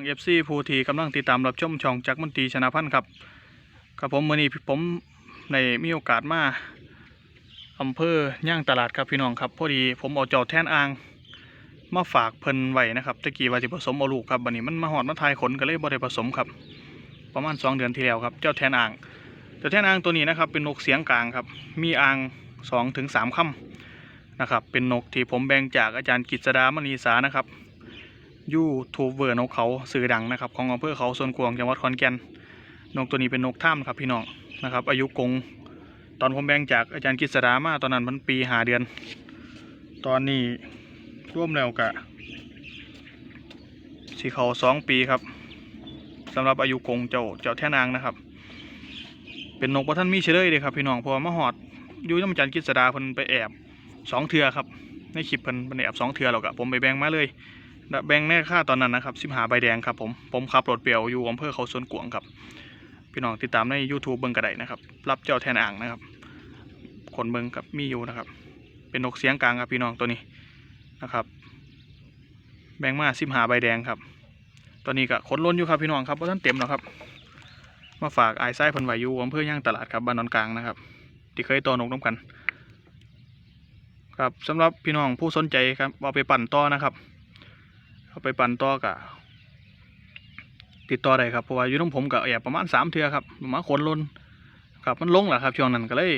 องเอฟซีผู้ที่กำลังติดตามรับชมช่องจักรมนตรีชนะพันธ์ครับกับผมมือนี้ผมในมีโอกาสมาอำเภอย่างตลาดครับพี่น้องครับพอดีผมเอาเจอแท่นอ่างมาฝากเพิ่นไว้นะครับตะกี้ว่าจะผสมเอาลูกครับบัดนี้มันมาหอดมาทายขนก็เลยบ่ได้ผสมครับ ประมาณ 2 เดือนที่แล้วครับ เจ้าแทนอ่างเจ้าแทนอ่างตัวนี้นะครับ เป็นนกเสียงกลางครับ มีอ่าง2ถึง3ค่ำนะครับ เป็นนกที่ผมแบ่งจากอาจารย์กิษดามณีสานะครับ ยูทูบเบอร์นกเขาสื่อดังนะครับของอำเภอเขาส่วนกวางจังหวัดขอนแก่นนกตัวนี้เป็นนกถ้ำครับพี่น้องนะครับ อายุกงตอนผมแบ่งจากอาจารย์กิษดามาตอนนั้นมันปีหาเดือน ตอนนี้ร่วมแล้วกะสีเขาสองปีครับสำหรับอายุกงเจ้าเจ้าแท่นางนะครับ เป็นนกว่าท่านมีเฉลยเลยครับพี่น้องพอมาหอดอยู่น้ำอาจารย์กิษดาเพิ่นไปแอบสองเทือครับในคลิปเพิ่นเพิ่นแอบสองเทือแล้วกะผมไปแบ่งมาเลย แบ่งแน่ค่าตอนนั้นนะครับสิบหาใบแดงครับผมผมขับรถเปียวอยู่อำเภอเขาสวนกวงครับพี่น้องติดตามใน YouTube เบิ้งกระไดนะครับ รับเจ้าแทนอ่างนะครับขนเบิ้งครับมีอยู่นะครับ เป็นนกเสียงกลางครับพี่น้องตัวนี้นะครับ แบ่งมาสิบหาใบแดงครับ ตอนนี้ก็ขนล้นอยู่ครับพี่น้องครับเพราะท่านเต็มแล้วครับ มาฝากไอ้ไส้พันไหวอยู่อำเภอย่างตลาดครับบ้านนนกลางนะครับ ที่เคยตัวนกน้ำกัน ครับสำหรับพี่น้องผู้สนใจครับเอาไปปั่นต่อนะครับ เอาไปปั่นต่อกะติดต่อได้ครับเพราะว่าอยู่น้องผมกับแอบประมาณสามเทือครับประมาขนลนครับมันลงแหละครับช่วงนั้นก็เลย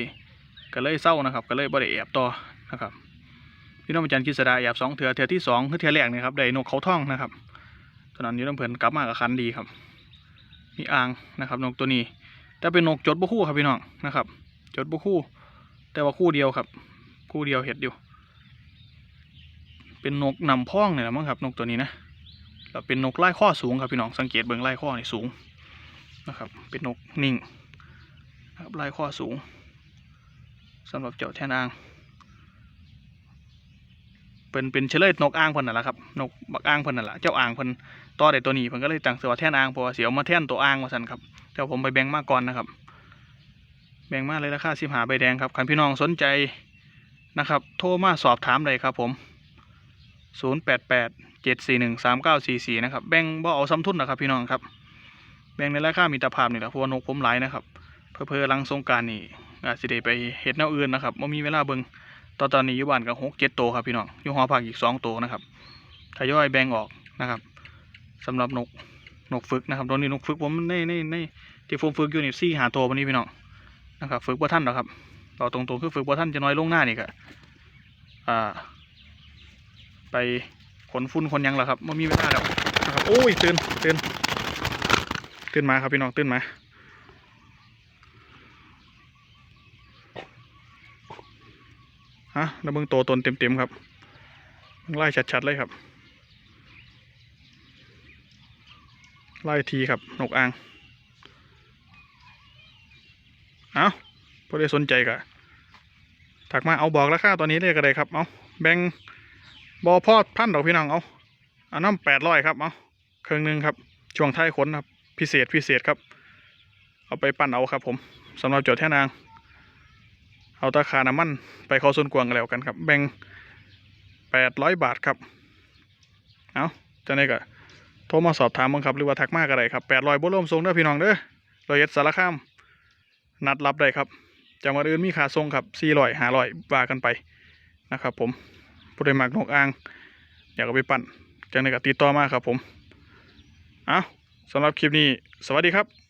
ก็เลยเศร้านะครับก็เลยบ่ได้แอบต่อนะครับพี่น้องอาจารย์กิษดาแอบสองเทือเทือที่สองคือเทือแรกนี่ครับได้นกเขาท่องนะครับตอนนั้นอยู่น้ำเพิ่นกลับมากับคันดีครับ มีอ่างนะครับ นกตัวนี้แต่เป็นนกจดบุคู่ครับพี่น้องนะครับ จดบุคู่ แต่ว่าคู่เดียวครับ คู่เดียวเห็ดอยู่ เป็นนกนำพ้องเนี่ยแหละมั้งครับนกตัวนี้นะแล้วเป็นนกไล่ข้อสูงครับพี่น้องสังเกตเบิ่งไล่ข้อนี่สูงนะครับ เป็นนกนิ่งนะครับไล่ข้อสูงสำหรับเจ้าแท่นอ่าง เป็นเป็นเฉลยนกอ่างพิ่นน่ะแหละครับนกบักอ่างพิ่นน่ะแหละเจ้าอ่างพิ่นต่อได้ตัวนี้เพิ่นก็เลยตั้งชื่อว่าแท่นอ่างเพราะว่าเสียวมาแท่นตัวอ่างว่าซั่นครับแต่ผมไปแบ่งมาก่อนนะครับ แบ่งมากเลยราคาสิบหาใบแดงครับคันพี่น้องสนใจนะครับ โทรมาสอบถามเลยครับผม 0 8 8 7 4 1 3 9 4 4 นะครับ แบ่งบ่เอาซ้ำทุนนะครับพี่น้องครับ แบ่งในราคามีตรภาพนี่แหละพวนกผมหลายนะครับเพื่อเพื่อลังสงการนี่อาจสิได้ไปเฮ็ดแนวอื่นนะครับบ่มีเวลาเบิงตอนตอนนี้อยู่บ้านกับหกเจ็ดโตครับพี่น้องอยู่หอพักอีกสองโตนะครับทยอยแบ่งออกนะครับสำหรับนกนกฝึกนะครับตอนนี้นกฝึกผมในในในที่ผมฝึกอยู่นี่สี่หาตัววันนี้พี่น้องนะครับ ฝึกบ่ท่านหรอครับเราตรงๆคือฝึกบ่ท่านจะน้อยลงหน้านี่ก็อ่า ไปขนฟุ้นขนยังแล้วครับไม่มีเวลาแล้วนะครับโอ้ยตื่นตื่นตื่นมาครับพี่น้องตื่นมาฮะแล้วเบิ่งโตตนเต็มๆครับไล่ชัดๆเลยครับไล่ทีครับนกอ่างเอาพอได้สนใจกะถักมาเอาบอกราคาตอนนี้เลยก็ได้ครับ เอาแบ่ง บอพ่อพันดอกพี่น้องเอาอาน้ำแปดร้อยครับเอาเครื่องหนึงครับ ช่วงท้ายขนครับ พิเศษพิเศษครับ เอาไปปั่นเอาครับ ผมสำหรับโจทย์แท่นาง เอาตาคาน้ำมันไปเข้าส่วนกวางกันแล้วกันครับ แบ่งแปดร้อยบาทครับ เอาจะได้ก็โทรมาสอบถามบ้างครับ หรือว่าทักมากก็ได้ครับแปดร้อยบุร่วมทรงเด้อพี่น้องเด้อรอยเอ็ดสารคาม นัดรับได้ครับจังหวัดอื่นมีค่าทรงครับสี่ร้อยห้าร้อยว่ากันไปนะครับผม ผู้ใดมักนกอ่าง อยากเอาไปปั่นจังในก็ติดต่อมาครับผม เอาสำหรับคลิปนี้ สวัสดีครับ